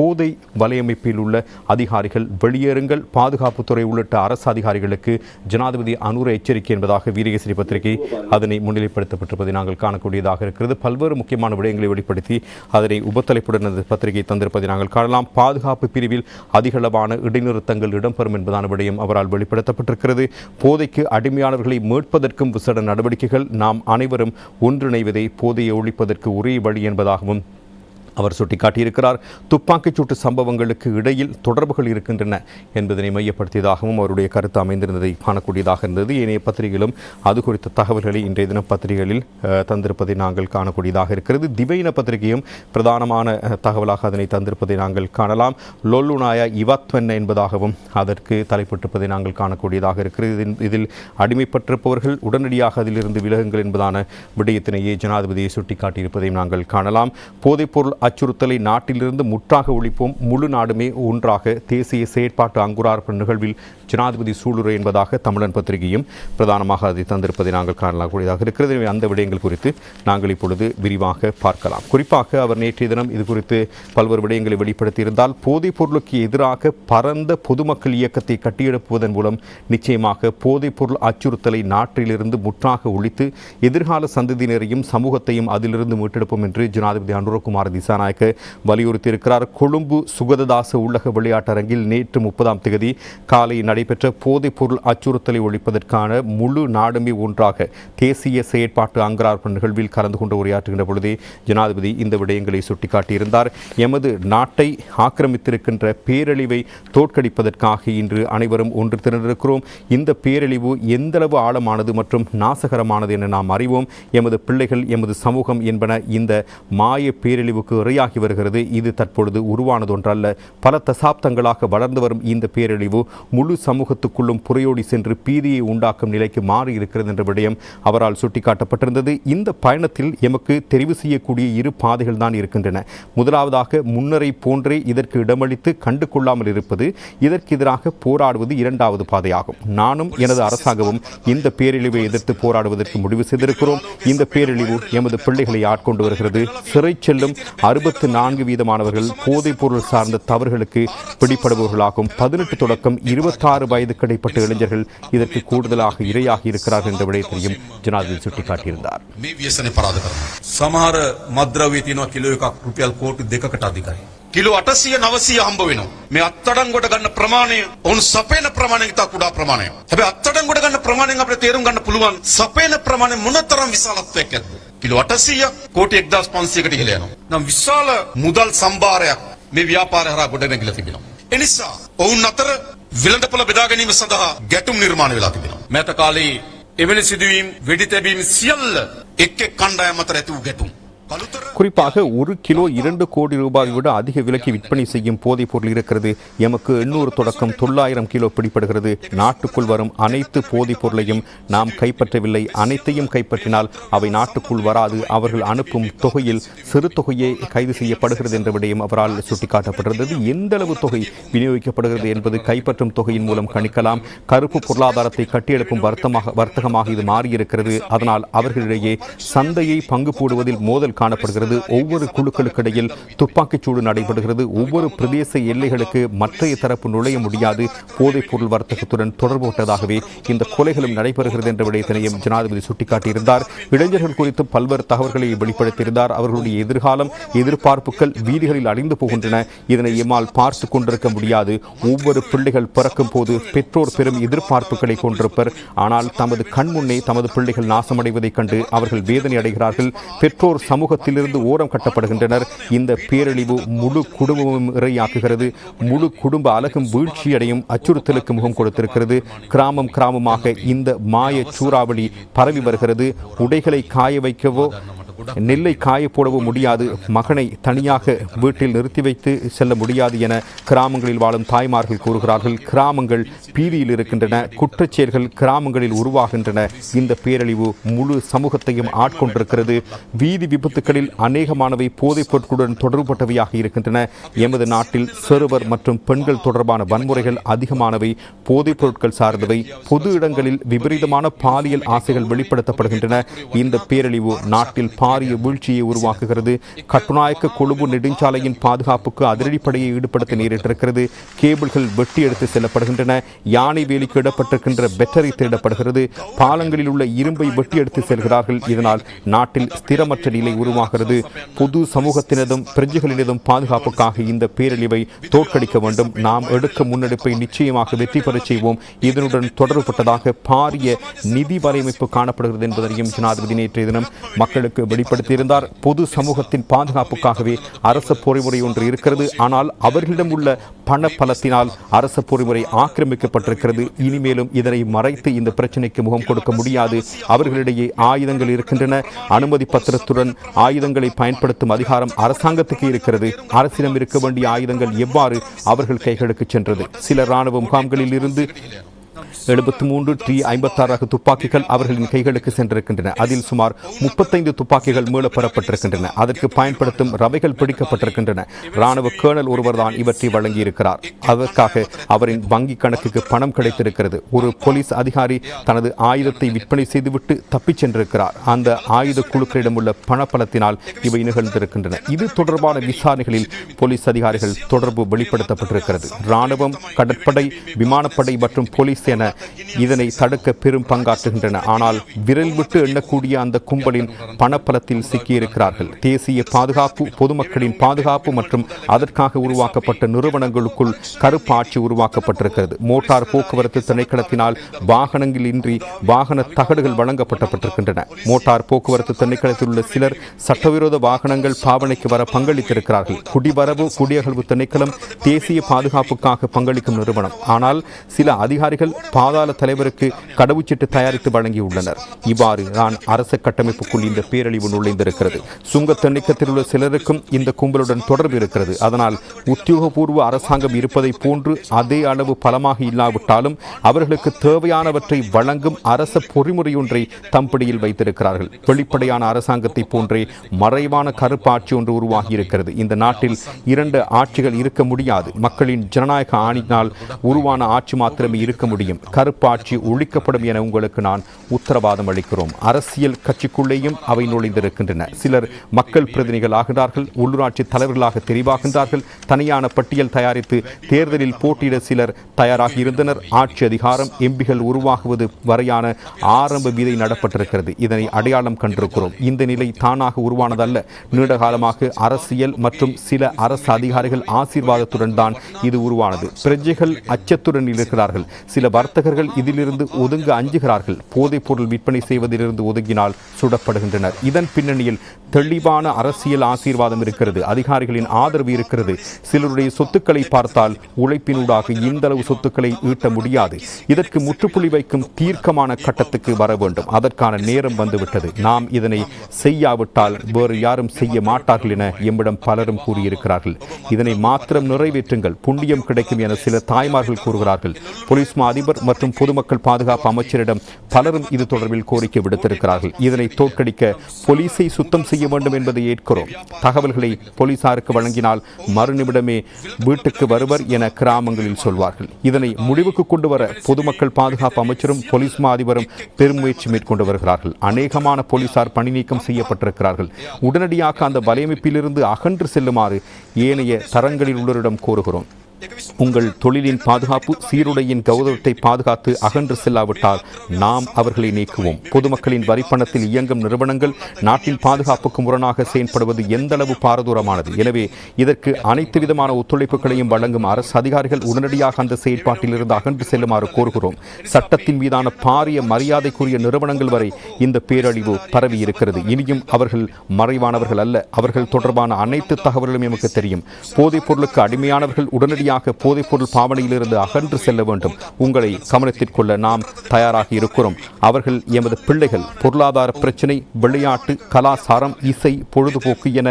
போதை வலையமைப்பில் உள்ள அதிகாரிகள் வெளியேறுங்கள். பாதுகாப்புத்துறை உள்ளிட்ட அரசு அதிகாரிகளுக்கு ஜனாதிபதி அனுர எச்சரிக்கை என்பதாக வீரகேசரி பத்திரிகை அதனை முன்னிலைப்படுத்தப்பட்டிருப்பதை நாங்கள் காணக்கூடியதாக இருக்கிறது. பல்வேறு முக்கியமான விடயங்களை வெளிப்படுத்தி அதனை உபத்தலைப்புடன் அந்த பத்திரிகை தந்திருப்பதை நாங்கள் காணலாம். பாதுகாப்பு பிரிவில் அதிகளவான இடைநிறுத்தங்கள் இடம்பெறும் என்பதான விடயம் அவரால் வெளிப்படுத்தப்பட்டிருக்கிறது. போதைக்கு அடிமையானவர்களை மீட்பதற்கும் விசேட நடவடிக்கைகள் நாம் அனைவரும் ஒன்றிணைவதை போதையை ஒழிப்பதற்கு ஒரே வழி என்பதாகவும் அவர் சுட்டிக்காட்டியிருக்கிறார். துப்பாக்கிச் சூட்டு சம்பவங்களுக்கு இடையில் தொடர்புகள் இருக்கின்றன என்பதனை மையப்படுத்தியதாகவும் அவருடைய கருத்து அமைந்திருந்ததை காணக்கூடியதாக இருந்தது. ஏனைய பத்திரிகைகளும் அது குறித்த தகவல்களை இன்றைய தினம் பத்திரிகைகளில் தந்திருப்பதை நாங்கள் காணக்கூடியதாக இருக்கிறது. திவையின பத்திரிகையும் பிரதானமான தகவலாக அதனை தந்திருப்பதை நாங்கள் காணலாம். லொல்லுநாயா இவத்வென்ன என்பதாகவும் அதற்கு தலைப்பட்டிருப்பதை நாங்கள் காணக்கூடியதாக இருக்கிறது. இதில் அடிமைப்பட்டிருப்பவர்கள் உடனடியாக அதிலிருந்து விலகுங்கள் என்பதான விடயத்தினையே ஜனாதிபதியை சுட்டிக்காட்டியிருப்பதையும் நாங்கள் காணலாம். போதைப்பொருள் அச்சுறுத்தலை நாட்டிலிருந்து முற்றாக ஒழிப்போம். முழு நாடுமே ஒன்றாக தேசிய செயற்பாட்டு அங்குரார்ப்பண நிகழ்வில் ஜனாதிபதி சூளுரை என்பதாக தமிழன் பத்திரிகையும் பிரதானமாக அதை தந்திருப்பதை நாங்கள் காணக்கூடியதாக இருக்கிறது. எனவே அந்த விடயங்கள் குறித்து நாங்கள் இப்பொழுது விரிவாக பார்க்கலாம். குறிப்பாக அவர் நேற்றைய தினம் இது குறித்து பல்வேறு விடயங்களை வெளிப்படுத்தியிருந்தால் போதைப் பொருளுக்கு எதிராக பரந்த பொதுமக்கள் இயக்கத்தை கட்டியெழுப்புவதன் மூலம் நிச்சயமாக போதைப் பொருள் அச்சுறுத்தலை நாட்டிலிருந்து முற்றாக ஒழித்து எதிர்கால சந்ததியினரையும் சமூகத்தையும் அதிலிருந்து மீட்டெடுப்போம் என்று ஜனாதிபதி அனுரகுமார் திசாநாயக்க வலியுறுத்தியிருக்கிறார். கொழும்பு சுகததாச உள்ளக விளையாட்டரங்கில் நேற்று முப்பதாம் தேதி காலை நடைபெற்ற போதைப் பொருள் அச்சுறுத்தலை ஒழிப்பதற்கான முழு நாடுமே ஒன்றாக தேசிய செயற்பாட்டு அங்கரார்ப்பு நிகழ்வில் கலந்து கொண்டு உரையாற்றுகின்ற பொழுதே ஜனாதிபதி இந்த விடயங்களை சுட்டிக்காட்டியிருந்தார். எமது நாட்டை ஆக்கிரமித்திருக்கின்ற பேரழிவை தோற்கடிப்பதற்காக இன்று அனைவரும் ஒன்று திரண்டிருக்கிறோம். இந்த பேரழிவு எந்தளவு ஆழமானது மற்றும் நாசகரமானது என நாம் அறிவோம். எமது பிள்ளைகள் எமது சமூகம் என்பன இந்த மாய பேரழிவுக்கு இரையாகி வருகிறது. இது தற்பொழுது உருவானதொன்றல்ல. பல தசாப்தங்களாக வளர்ந்து வரும் இந்த பேரழிவு முழு சமூகத்துக்குள்ளும் புறையோடி சென்று பீதியை உண்டாக்கும் நிலைக்கு மாறி இருக்கிறது என்ற விடயம் அவரால் சுட்டிக்காட்டப்பட்டிருந்தது. இந்த பயணத்தில் எமக்கு தெரிவு செய்யக்கூடிய இரு பாதைகள் தான் இருக்கின்றன. முதலாவதாக முன்னரை போன்றே இதற்கு இடமளித்து கண்டு கொள்ளாமல் இருப்பது இதற்கு எதிராக போராடுவது இரண்டாவது பாதையாகும். நானும் எனது அரசாங்கமும் இந்த பேரழிவை எதிர்த்து போராடுவதற்கு முடிவு செய்திருக்கிறோம். இந்த பேரழிவு எமது பிள்ளைகளை ஆட்கொண்டு வருகிறது. சிறை செல்லும் அறுபத்து நான்கு வீதமானவர்கள் போதைப் பொருள் சார்ந்த தவறுகளுக்கு பிடிபடுபவர்களாகும் பதினெட்டு தொடக்கம் இருபத்தாறு வயது கிடைப்பட்ட இளைஞர்கள் இதற்கு கூடுதலாக இரையாகி இருக்கிறார்கள் என்ற விடயத்தையும் ஜனாதிபதி சுட்டிக்காட்டியிருந்தார் මේ ව්‍යසනය පරාද කරනවා. සමහර මද්‍රව්‍ය තියෙනවා කිලෝ එකක් රුපියල් කෝටි දෙකකට අධිකයි. කිලෝ 800 900 හම්බ වෙනවා. මේ අත්අඩංගුවට ගන්න ප්‍රමාණය ඔවුන් සපයන ප්‍රමාණයෙන් ඉතා කුඩා ප්‍රමාණයක්. හැබැයි අත්අඩංගුවට ගන්න ප්‍රමාණයෙන් අපිට තේරුම් ගන්න පුළුවන් සපයන ප්‍රමාණය මොනතරම් විශාලත්වයක් ඇද්ද. කිලෝ 800 කෝටි 1500කට ඉහළ යනවා. නම් විශාල මුදල් සම්භාරයක් මේ ව්‍යාපාරය හරහා ගොඩනැගිලා තිබෙනවා. එනිසා ඔවුන් අතර විලඳපොළ බෙදා ගැනීම සඳහා ගැටුම් නිර්මාණය වෙලා තිබෙනවා. මෑත කාලේ එවැනි සිදුවීම් වෙඩි තැබීම් සියල්ල එක් එක් කණ්ඩායම් අතර ඇති වූ ගැටුම්. குறிப்பாக ஒரு கிலோ இரண்டு கோடி ரூபாய் விட அதிக விலைக்கு விற்பனை செய்யும் போதைப் பொருள் இருக்கிறது. எமக்கு எண்ணூறு தொடக்கம் தொள்ளாயிரம் கிலோ பிடிப்படுகிறது நாட்டுக்குள் வரும் அனைத்து போதைப் பொருளையும் நாம் கைப்பற்றவில்லை. அனைத்தையும் கைப்பற்றினால் அவை நாட்டுக்குள் வராது. அவர்கள் அனுப்பும் தொகையில் சிறு தொகையே கைது செய்யப்படுகிறது என்ற விடயம் அவரால் சுட்டிக்காட்டப்பட்டிருந்தது. எந்த அளவு தொகை விநியோகிக்கப்படுகிறது என்பது கைப்பற்றும் தொகையின் மூலம் கணிக்கலாம். கருப்பு பொருளாதாரத்தை கட்டியெழுப்பும் வர்த்தமாக வர்த்தகமாக இது மாறியிருக்கிறது. அதனால் அவர்களிடையே சந்தையை பங்கு போடுவதில் மோதல் காணப்படுகிறது. ஒவ்வொரு குழுக்களுக்கிடையில் துப்பாக்கிச் சூடு நடைபெறுகிறது. ஒவ்வொரு பிரதேச எல்லைகளுக்கு மற்றைய தரப்பு நுழைய முடியாது. போதைப் பொருள் வர்த்தகத்துடன் தொடர்புட்டதாகவே இந்த கொலைகளும் நடைபெறுகிறது என்ற விடயத்தினையும் ஜனாதிபதி சுட்டிக்காட்டியிருந்தார். இளைஞர்கள் குறித்து பல்வேறு தகவல்களை வெளிப்படுத்தியிருந்தார். அவர்களுடைய எதிர்காலம் எதிர்பார்ப்புகள் வீதிகளில் அழிந்து போகின்றன. இதனை எம்மால் பார்த்து கொண்டிருக்க முடியாது. ஒவ்வொரு பிள்ளைகள் பிறக்கும் போது பெற்றோர் பெரும் எதிர்பார்ப்புகளை கொண்டிருப்பர். ஆனால் தமது கண் முன்னே தமது பிள்ளைகள் நாசமடைவதைக் கண்டு அவர்கள் வேதனை அடைகிறார்கள். பெற்றோர் சமூகத்திலிருந்து ஓரம் கட்டப்படுகின்றனர். இந்த பேரழிவு முழு குடும்பமும் இரையாக்குகிறது. முழு குடும்ப அழகும் வீழ்ச்சியடையும் அச்சுறுத்தலுக்கு முகம் கொடுத்திருக்கிறது. கிராமம் கிராமமாக இந்த மாய சூறாவளி பரவி வருகிறது. உடைகளை காய வைக்கவோ நெல்லை காயப்போடவும் முடியாது. மகனை தனியாக வீட்டில் நிறுத்தி வைத்து செல்ல முடியாது என கிராமங்களில் வாழும் தாய்மார்கள் கூறுகிறார்கள். கிராமங்கள் பீதியில் இருக்கின்றன. குற்றச்செயல்கள் கிராமங்களில் உருவாகின்றன. இந்த பேரழிவு முழு சமூகத்தையும் ஆட்கொண்டிருக்கிறது. வீதி விபத்துகளில் அநேகமானவை போதைப் பொருட்களுடன் தொடர்புபட்டவையாக இருக்கின்றன. எமது நாட்டில் சிறுவர் மற்றும் பெண்கள் தொடர்பான வன்முறைகள் அதிகமானவை. போதைப் பொருட்கள் சார்ந்தவை. பொது இடங்களில் விபரீதமான பாலியல் ஆசைகள் வெளிப்படுத்தப்படுகின்றன. இந்த பேரழிவு நாட்டில் பால் பாரிய வீழ்ச்சியை உருவாக்குகிறது. கட்டுநாயக்க கொழும்பு நெடுஞ்சாலையின் பாதுகாப்புக்கு அதிரடிப்படையை ஈடுபடுத்த நேரிட்டிருக்கிறது. கேபிள்கள் வெட்டி எடுத்து செல்லப்படுகின்றன. யானை வேலிக்கு இடப்பட்டிருக்கின்ற பெட்டரை தேடப்படுகிறது. பாலங்களில் உள்ள இரும்பை வெட்டி எடுத்து செல்கிறார்கள். இதனால் நாட்டில் ஸ்திரமற்ற நிலை உருவாகிறது. பொது சமூகத்தினதும் பிரஜைகளினதும் பாதுகாப்புக்காக இந்த பேரழிவை தோற்கடிக்க வேண்டும். நாம் எடுக்க முன்னெடுப்பை நிச்சயமாக வெற்றி பெறச் செய்வோம். இதனுடன் தொடர்புபட்டதாக பாரிய நிதி வலையமைப்பு காணப்படுகிறது என்பதனையும் ஜனாதிபதி நேற்றைய தினம் மக்களுக்கு வெளி வெளிப்படுத்தியிருந்தார். பொது சமூகத்தின் பாதுகாப்புக்காகவே அரச பொறிமுறை ஒன்று இருக்கிறது. ஆனால் அவர்களிடம் உள்ள பண பலத்தினால் அரச பொறிமுறை ஆக்கிரமிக்கப்பட்டிருக்கிறது. இனிமேலும் இதனை மறைத்து இந்த பிரச்சனைக்கு முகம் கொடுக்க முடியாது. அவர்களிடையே ஆயுதங்கள் இருக்கின்றன. அனுமதி பத்திரத்துடன் ஆயுதங்களை பயன்படுத்தும் அதிகாரம் அரசாங்கத்துக்கு இருக்கிறது. அரசிடம் இருக்க வேண்டிய ஆயுதங்கள் எவ்வாறு அவர்கள் கைகளுக்கு சென்றது? சில இராணுவ முகாம்களில் இருந்து எழுபத்தி மூன்று டி ஐம்பத்தாறாக துப்பாக்கிகள் அவர்களின் கைகளுக்கு சென்றிருக்கின்றன. அதில் சுமார் முப்பத்தைந்து துப்பாக்கிகள் மீளப்பெறப்பட்டிருக்கின்றன. அதற்கு பயன்படுத்தும் ரவைகள் பிடிக்கப்பட்டிருக்கின்றன. ராணுவ கேர்னல் ஒருவர்தான் இவற்றை வழங்கியிருக்கிறார். அதற்காக அவரின் வங்கி கணக்குக்கு பணம் கிடைத்திருக்கிறது. ஒரு போலீஸ் அதிகாரி தனது ஆயுதத்தை விற்பனை செய்துவிட்டு தப்பிச் சென்றிருக்கிறார். அந்த ஆயுத குழுக்களிடம் உள்ள பணப்பலத்தினால் இவை நிகழ்ந்திருக்கின்றன. இது தொடர்பான விசாரணைகளில் போலீஸ் அதிகாரிகள் தொடர்பு வெளிப்படுத்தப்பட்டிருக்கிறது. ராணுவம் கடற்படை விமானப்படை மற்றும் போலீஸ் என இதனை தடுக்க பெரும் பங்காற்றுகின்றன. ஆனால் விரல் விட்டு எண்ணக்கூடிய அந்த கும்பலின் பணப்பலத்தில் சிக்கியிருக்கிறார்கள். தேசிய பாதுகாப்பு பொதுமக்களின் பாதுகாப்பு மற்றும் அதற்காக உருவாக்கப்பட்ட நிறுவனங்களுக்குள் கருப்பு ஆட்சி உருவாக்கப்பட்டிருக்கிறது. மோட்டார் போக்குவரத்து திணைக்களத்தினால் வாகனங்கள் இன்றி வாகன தகடுகள் வழங்கப்பட்டப்பட்டிருக்கின்றன. மோட்டார் போக்குவரத்து திணைக்களத்தில் உள்ள சிலர் சட்டவிரோத வாகனங்கள் பாவனைக்கு வர பங்களித்திருக்கிறார்கள். குடிவரவு குடியகழ்வு திணைக்களம் தேசிய பாதுகாப்புக்காக பங்களிக்கும் நிறுவனம். ஆனால் சில அதிகாரிகள் பாதாள தலைவருக்கு கடவுச்சீட்டு தயாரித்து வழங்கியுள்ளனர். இவ்வாறு நான் அரச கட்டமைப்புக்குள் இந்த பேரழிவு நுழைந்திருக்கிறது. சுங்க திணைக்கத்தில் உள்ள சிலருக்கும் இந்த கும்பலுடன் தொடர்பு இருக்கிறது. அதனால் உத்தியோகபூர்வ அரசாங்கம் இருப்பதை போன்று அதே அளவு பலமாக இல்லாவிட்டாலும் அவர்களுக்கு தேவையானவற்றை வழங்கும் அரச பொறிமுறையொன்றை தம்பிடியில் வைத்திருக்கிறார்கள். வெளிப்படையான அரசாங்கத்தை போன்றே மறைவான கருப்பு ஆட்சி ஒன்று உருவாகி இருக்கிறது இந்த நாட்டில் இரண்டு ஆட்சிகள் இருக்க முடியாது. மக்களின் ஜனநாயக ஆணினால் உருவான ஆட்சி மாத்திரமே இருக்க முடியும். கருப்பாட்சி ஒழிக்கப்படும் என உங்களுக்கு நான் உத்தரவாதம் அளிக்கிறோம். அரசியல் கட்சிக்குள்ளேயும் அவை நுழைந்திருக்கின்றன. சிலர் மக்கள் பிரதிநிதிகள் ஆகிறார்கள் உள்ளூராட்சி தலைவர்களாக தெரிவாகின்றார்கள் தனியான பட்டியல் தயாரித்து தேர்தலில் போட்டியிட சிலர் தயாராக இருந்தனர். ஆட்சி அதிகாரம் எம்பிகள் உருவாகுவது வரையான ஆரம்ப விதை நடப்பட்டிருக்கிறது. இதனை அடையாளம் கண்டிருக்கிறோம். இந்த நிலை தானாக உருவானதல்ல. நீண்ட காலமாக அரசியல் மற்றும் சில அரசு அதிகாரிகள் ஆசீர்வாதத்துடன் தான் இது உருவானது. பிரஜைகள் அச்சத்துடன் இருக்கிறார்கள். சில வர்த்தகர்கள் இதிலிருந்து ஒதுங்க அஞ்சுகிறார்கள். போதைப் பொருள் விற்பனை செய்வதிலிருந்து ஒதுங்கினால் சுடப்படுகின்றனர். இதன் பின்னணியில் தெளிவான அரசியல் ஆசீர்வாதம் இருக்கிறது. அதிகாரிகளின் ஆதரவு இருக்கிறது. சிலருடைய சொத்துக்களை பார்த்தால் உழைப்பினூடாக இந்த அளவு சொத்துக்களை ஈட்ட முடியாது. இதற்கு முற்றுப்புள்ளி வைக்கும் தீர்க்கமான கட்டத்துக்கு வர வேண்டும். அதற்கான நேரம் வந்துவிட்டது. நாம் இதனை செய்யாவிட்டால் வேறு யாரும் செய்ய மாட்டார்கள் என எம்மிடம் பலரும் கூறியிருக்கிறார்கள். இதனை மாத்திரம் நிறைவேற்றுங்கள். புண்ணியம் கிடைக்கும் என சில தாய்மார்கள் கூறுகிறார்கள். போலீஸ் மா அதிபர் மற்றும் பொதுமக்கள் பாதுகாப்பு அமைச்சரிடம் பலரும் இது தொடர்பில் கோரிக்கை விடுத்திருக்கிறார்கள். இதனை தோற்கடிக்க போலீஸை சுத்தம் செய்ய வேண்டும் என்பதை ஏற்கிறோம். தகவல்களை போலீசாருக்கு வழங்கினால் மறுநிமிடமே வீட்டுக்கு வருவர் என கிராமங்களில் சொல்வார்கள். இதனை முடிவுக்கு கொண்டு வர பொதுமக்கள் பாதுகாப்பு அமைச்சரும் போலீஸ் மா அதிபரும் பெரும் முயற்சி மேற்கொண்டு வருகிறார்கள். அநேகமான போலீசார் பணி நீக்கம் செய்யப்பட்டிருக்கிறார்கள். உடனடியாக அந்த வலையமைப்பிலிருந்து அகன்று செல்லுமாறு ஏனைய தரங்களில் உள்ளவரிடம் கோருகிறோம். உங்கள் தொழிலின் பாதுகாப்பு சீருடையின் கௌரவத்தை பாதுகாத்து அகன்று செல்லாவிட்டால் நாம் அவர்களை நீக்குவோம். பொதுமக்களின் வரிப்பணத்தில் இயங்கும் நிறுவனங்கள் நாட்டின் பாதுகாப்புக்கு முரணாக செயல்படுவது எந்தளவு பாரதூரமானது? எனவே இதற்கு அனைத்து விதமான ஒத்துழைப்புகளையும் வழங்கும் அரசு அதிகாரிகள் உடனடியாக அந்த செயல்பாட்டிலிருந்து அகன்று செல்லுமாறு கோருகிறோம். சட்டத்தின் மீதான பாரிய மரியாதைக்குரிய நிறுவனங்கள் வரை இந்த பேரழிவு பரவி இருக்கிறது. இனியும் அவர்கள் மறைவானவர்கள் அல்ல. அவர்கள் தொடர்பான அனைத்து தகவல்களும் எமக்கு தெரியும். போதைப் பொருளுக்கு அடிமையானவர்கள் உடனடியாக போதைப்பொருள் பாவனையிலிருந்து அகன்று செல்ல வேண்டும். உங்களை கவனத்திற்கொள்ள நாம் தயாராக இருக்கிறோம். அவர்கள் எமது பிள்ளைகள். பொருளாதார பிரச்சினை விளையாட்டு கலாசாரம் இசை பொழுதுபோக்கு என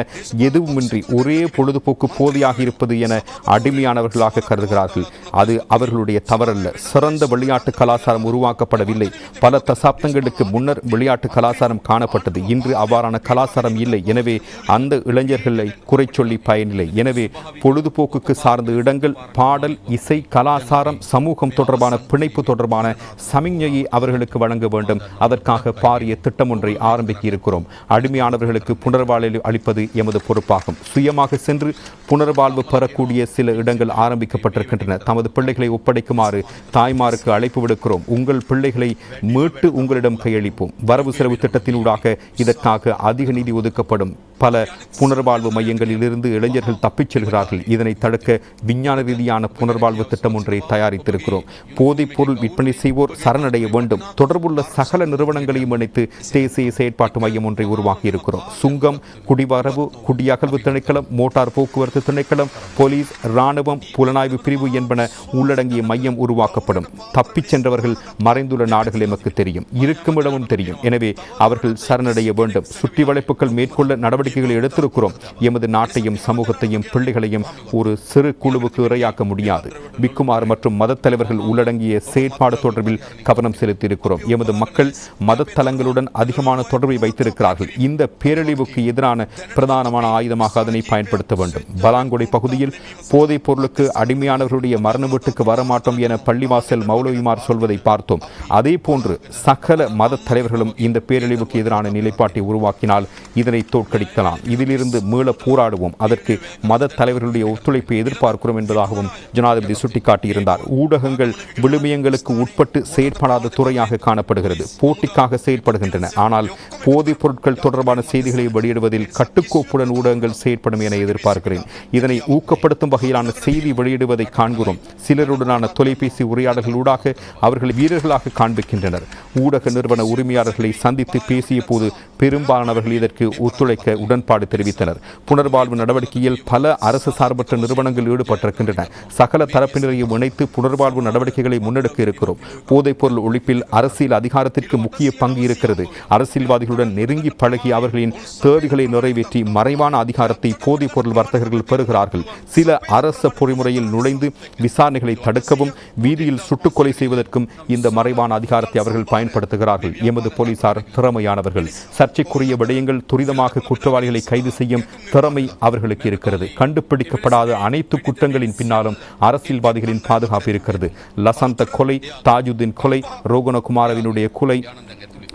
எதுவுமின்றி ஒரே பொழுதுபோக்கு போதையாக இருப்பது என அடிமையானவர்களாக கருதுகிறார்கள். அது அவர்களுடைய தவறல்ல. சிறந்த விளையாட்டு கலாச்சாரம் உருவாக்கப்படவில்லை. பல தசாப்தங்களுக்கு முன்னர் விளையாட்டு கலாச்சாரம் காணப்பட்டது. இன்று அவ்வாறான கலாச்சாரம் இல்லை. எனவே அந்த இளைஞர்களை குறை சொல்லி பயனில்லை. எனவே பொழுதுபோக்குக்கு சார்ந்த இடங்கள் நாடகங்கள் பாடல் இசை கலாசாரம் சமூகம் தொடர்பான பிணைப்பு தொடர்பான சமிஞ்ஞையை அவர்களுக்கு வழங்க வேண்டும். அதற்காக பாரிய திட்டம் ஒன்றை ஆரம்பிக்க இருக்கிறோம் அடிமையானவர்களுக்கு புனர்வாழ்வு அளிப்பது எமது பொறுப்பாகும். சுயமாக சென்று புனர்வாழ்வு பெறக்கூடிய சில இடங்கள் ஆரம்பிக்கப்பட்டிருக்கின்றன. தமது பிள்ளைகளை ஒப்படைக்குமாறு தாய்மாருக்கு அழைப்பு விடுக்கிறோம். உங்கள் பிள்ளைகளை மீட்டு உங்களிடம் கையளிப்போம். வரவு செலவு திட்டத்தினூடாக இதற்காக அதிக நிதி ஒதுக்கப்படும். பல புனர்வாழ்வு மையங்களிலிருந்து இளைஞர்கள் தப்பிச் செல்கிறார்கள். இதனை தடுக்க விஞ்ஞான ரீதியான புனர்வாழ்வு திட்டம் ஒன்றை தயாரித்திருக்கிறோம். போதைப் பொருள் விற்பனை செய்வோர் சரணடைய வேண்டும். தொடர்புள்ள சகல நிறுவனங்களையும் இணைத்து தேசிய செயற்பாட்டு மையம் ஒன்றை உருவாக்கி இருக்கிறோம் சுங்கம் குடிவரவு குடியகல்வு திணைக்களம் மோட்டார் போக்குவரத்து திணைக்களம் போலீஸ் இராணுவம் புலனாய்வு பிரிவு என்பன உள்ளடங்கிய மையம் உருவாக்கப்படும். தப்பிச் சென்றவர்கள் மறைந்துள்ள நாடுகள் எமக்கு தெரியும். இருக்கும் இடமும் தெரியும். எனவே அவர்கள் சரணடைய வேண்டும். சுற்றி வளைப்புகள் மேற்கொள்ள நடவடிக்கை நடவடிக்கைகளை எடுத்திருக்கிறோம். எமது நாட்டையும் சமூகத்தையும் பிள்ளைகளையும் ஒரு சிறு குழுவுக்கு இரையாக்க முடியாது. பிக்குமார் மற்றும் மத தலைவர்கள் உள்ளடங்கிய செயற்பாடு தொடர்பில் கவனம் செலுத்தியிருக்கிறோம். எமது மக்கள் மத தலங்களுடன் அதிகமான தொடர்பை வைத்திருக்கிறார்கள். இந்த பேரழிவுக்கு எதிரான பிரதானமான ஆயுதமாக அதனை பயன்படுத்த வேண்டும். பலாங்குடி பகுதியில் போதைப் பொருளுக்கு அடிமையானவர்களுடைய மரண வீட்டுக்கு வரமாட்டோம் என பள்ளிவாசல் மௌலவிமார் சொல்வதை பார்த்தோம். அதே போன்று சகல மத தலைவர்களும் இந்த பேரழிவுக்கு எதிரான நிலைப்பாட்டை உருவாக்கினால் இதனை தோற்கடிக்க தோற்கடிக்கலாம் இதிலிருந்து மீள போராடுவோம். அதற்கு மத தலைவர்களுடைய ஒத்துழைப்பை எதிர்பார்க்கிறோம் என்பதாகவும் ஜனாதிபதி சுட்டிக்காட்டியிருந்தார். ஊடகங்கள் விழுமியங்களுக்கு உட்பட்டு செயற்படாத துறையாக காணப்படுகிறது. போட்டிக்காக செயற்படுகின்றன. ஆனால் போதைப் பொருட்கள் தொடர்பான செய்திகளை வெளியிடுவதில் கட்டுக்கோப்புடன் ஊடகங்கள் செயற்படும் என எதிர்பார்க்கிறேன். இதனை ஊக்கப்படுத்தும் வகையிலான செய்தி வெளியிடுவதை காண்கிறோம். சிலருடனான தொலைபேசி உரையாடல்களூடாக அவர்களை வீரர்களாக காண்பிக்கின்றனர். ஊடக நிறுவன உரிமையாளர்களை சந்தித்து பேசிய போது பெரும்பாலானவர்கள் இதற்கு ஒத்துழைக்க உடன்பாடு தெரிவித்தனர். புனர்வாழ்வு நடவடிக்கையில் பல அரசு சார்பற்ற நிறுவனங்கள் ஈடுபட்டிருக்கின்றன. சகல தரப்பினரையும் இணைத்து புனர்வாழ்வு நடவடிக்கைகளை முன்னெடுக்க இருக்கிறோம். போதைப்பொருள் ஒழிப்பில் அரசியல் அதிகாரத்திற்கு முக்கிய பங்கு இருக்கிறது. அரசியல்வாதிகளுடன் நெருங்கி பழகி அவர்களின் தேவைகளை நிறைவேற்றி மறைவான அதிகாரத்தை போதைப்பொருள் வர்த்தகர்கள் பெறுகிறார்கள். சில அரச பொறிமுறையில் நுழைந்து விசாரணைகளை தடுக்கவும் வீதியில் சுட்டுக்கொலை செய்வதற்கும் இந்த மறைவான அதிகாரத்தை அவர்கள் பயன்படுத்துகிறார்கள். எமது போலீசார் திறமையானவர்கள். சர்ச்சைக்குரிய விடயங்கள் துரிதமாக குற்றவாளிகளை கைது செய்யும் திறமை அவர்களுக்கு இருக்கிறது. கண்டுபிடிக்கப்படாத அனைத்து குற்றங்களின் பின்னாலும் அரசியல்வாதிகளின் பாதுகாப்பு இருக்கிறது. லசந்த கொலை தாஜுதீன் கொலை ரோகணகுமாரவினுடைய கொலை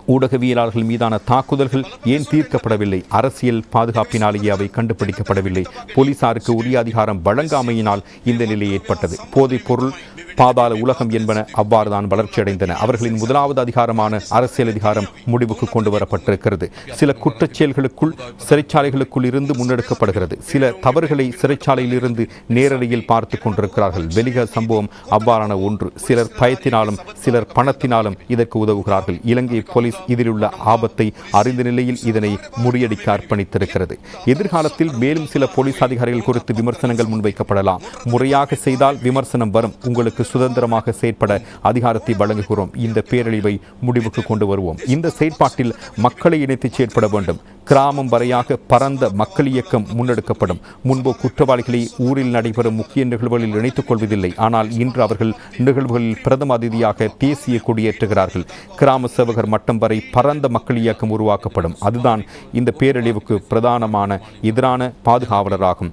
ஊடகவியலாளர்கள் மீதான தாக்குதல்கள் ஏன் தீர்க்கப்படவில்லை? அரசியல் பாதுகாப்பினாலேயே அவை கண்டுபிடிக்கப்படவில்லை. போலீசாருக்கு உரிய அதிகாரம் வழங்காமையினால் இந்த நிலை ஏற்பட்டது. போதைப் பொருள் பாதாள உலகம் என்பன அவ்வாறுதான் வளர்ச்சியடைந்தன. அவர்களின் முதலாவது அதிகாரமான அரசியல் அதிகாரம் முடிவுக்கு கொண்டு வரப்பட்டிருக்கிறது சில குற்றச்செயல்களுக்குள் சிறைச்சாலைகளுக்குள் இருந்து முன்னெடுக்கப்படுகிறது. சில தவறுகளை சிறைச்சாலையில் இருந்து நேரடியில் பார்த்து கொண்டிருக்கிறார்கள். வெளிக சம்பவம் அவ்வாறான ஒன்று. சிலர் பயத்தினாலும் சிலர் பணத்தினாலும் இதற்கு உதவுகிறார்கள். இலங்கை போலீஸ் இதிலுள்ள ஆபத்தை அறிந்த நிலையில் இதனை முறியடிக்க அர்ப்பணித்திருக்கிறது. எதிர்காலத்தில் மேலும் சில போலீஸ் அதிகாரிகள் குறித்து விமர்சனங்கள் முன்வைக்கப்படலாம். முறையாக செய்தால் விமர்சனம் வரும். உங்களுக்கு சுதந்திரமாக செயற்பட அதிகாரத்தை வழங்குகிறோம். இந்த பேரழிவை முடிவுக்கு கொண்டு வருவோம். இந்த செயற்பாட்டில் மக்களை இணைத்து செயற்பட வேண்டும். கிராமம் வரையாக பரந்த மக்கள் இயக்கம் முன்னெடுக்கப்படும். முன்பு குற்றவாளிகளை ஊரில் நடைபெறும் முக்கிய நிகழ்வுகளில் இணைத்துக் கொள்வதில்லை. ஆனால் இன்று அவர்கள் நிகழ்வுகளில் பிரதம அதிதியாக தேசிய கொடியேற்றுகிறார்கள். கிராம சேவகர் மட்டம் வரை பரந்த மக்கள் இயக்கம் உருவாக்கப்படும். அதுதான் இந்த பேரழிவுக்கு பிரதானமான எதிரான பாதுகாவலராகும்.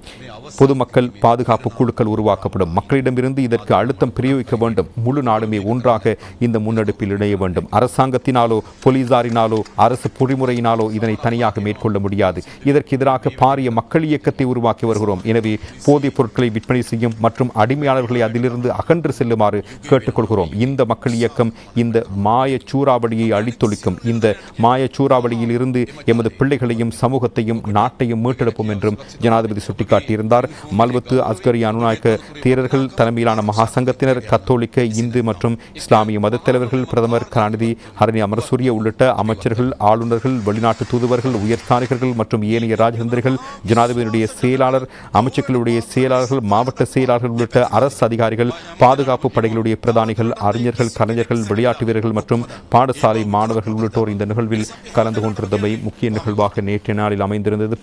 பொதுமக்கள் பாதுகாப்பு குழுக்கள் உருவாக்கப்படும். மக்களிடமிருந்து இதற்கு அழுத்தம் பிரயோகிக்க வேண்டும். முழு நாடுமே ஒன்றாக இந்த முன்னெடுப்பில் இணைய வேண்டும். அரசாங்கத்தினாலோ போலீசாரினாலோ அரசு பொறிமுறையினாலோ இதனை தனியாக மேற்கொள்ள முடியாது. இதற்கு எதிராக பாரிய மக்கள் இயக்கத்தை உருவாக்கி வருகிறோம். எனவே போதைப் பொருட்களை விற்பனை செய்யும் மற்றும் அடிமையாளர்களை அதிலிருந்து அகன்று செல்லுமாறு கேட்டுக்கொள்கிறோம். இந்த மக்கள் இயக்கம் இந்த மாய சூறாவளியை அழித்தொழிக்கும். இந்த மாய சூறாவளியில் இருந்து எமது பிள்ளைகளையும் சமூகத்தையும் நாட்டையும் மீட்டெடுப்போம் என்றும் ஜனாதிபதி சுட்டிக்காட்டியிருந்தார். மல்வத்து அஸ்கரி அனுநாயக்க தேரர்கள் தலைமையிலான மகாசங்கத்தினர் கத்தோலிக்க இந்து மற்றும் இஸ்லாமிய மதத் தலைவர்கள் பிரதமர் கலாநிதி ஹரணி அமரசூரிய உள்ளிட்ட அமைச்சர்கள் ஆளுநர்கள் வெளிநாட்டு தூதுவர்கள் உயர்ஸ்தானிகர்கள் மற்றும் ஏனைய ராஜதந்திரிகள் ஜனாதிபதியுடைய செயலாளர் அமைச்சர்களுடைய செயலாளர்கள் மாவட்ட செயலாளர்கள் உள்ளிட்ட அரசு அதிகாரிகள் பாதுகாப்பு படைகளுடைய பிரதானிகள் அறிஞர்கள் கலைஞர்கள் விளையாட்டு வீரர்கள் மற்றும் பாடசாலை மாணவர்கள் உள்ளிட்டோர் இந்த நிகழ்வில் கலந்து கொண்டிருந்தமை முக்கிய நிகழ்வாக நேற்றைய நாளில் அமைந்திருந்தது.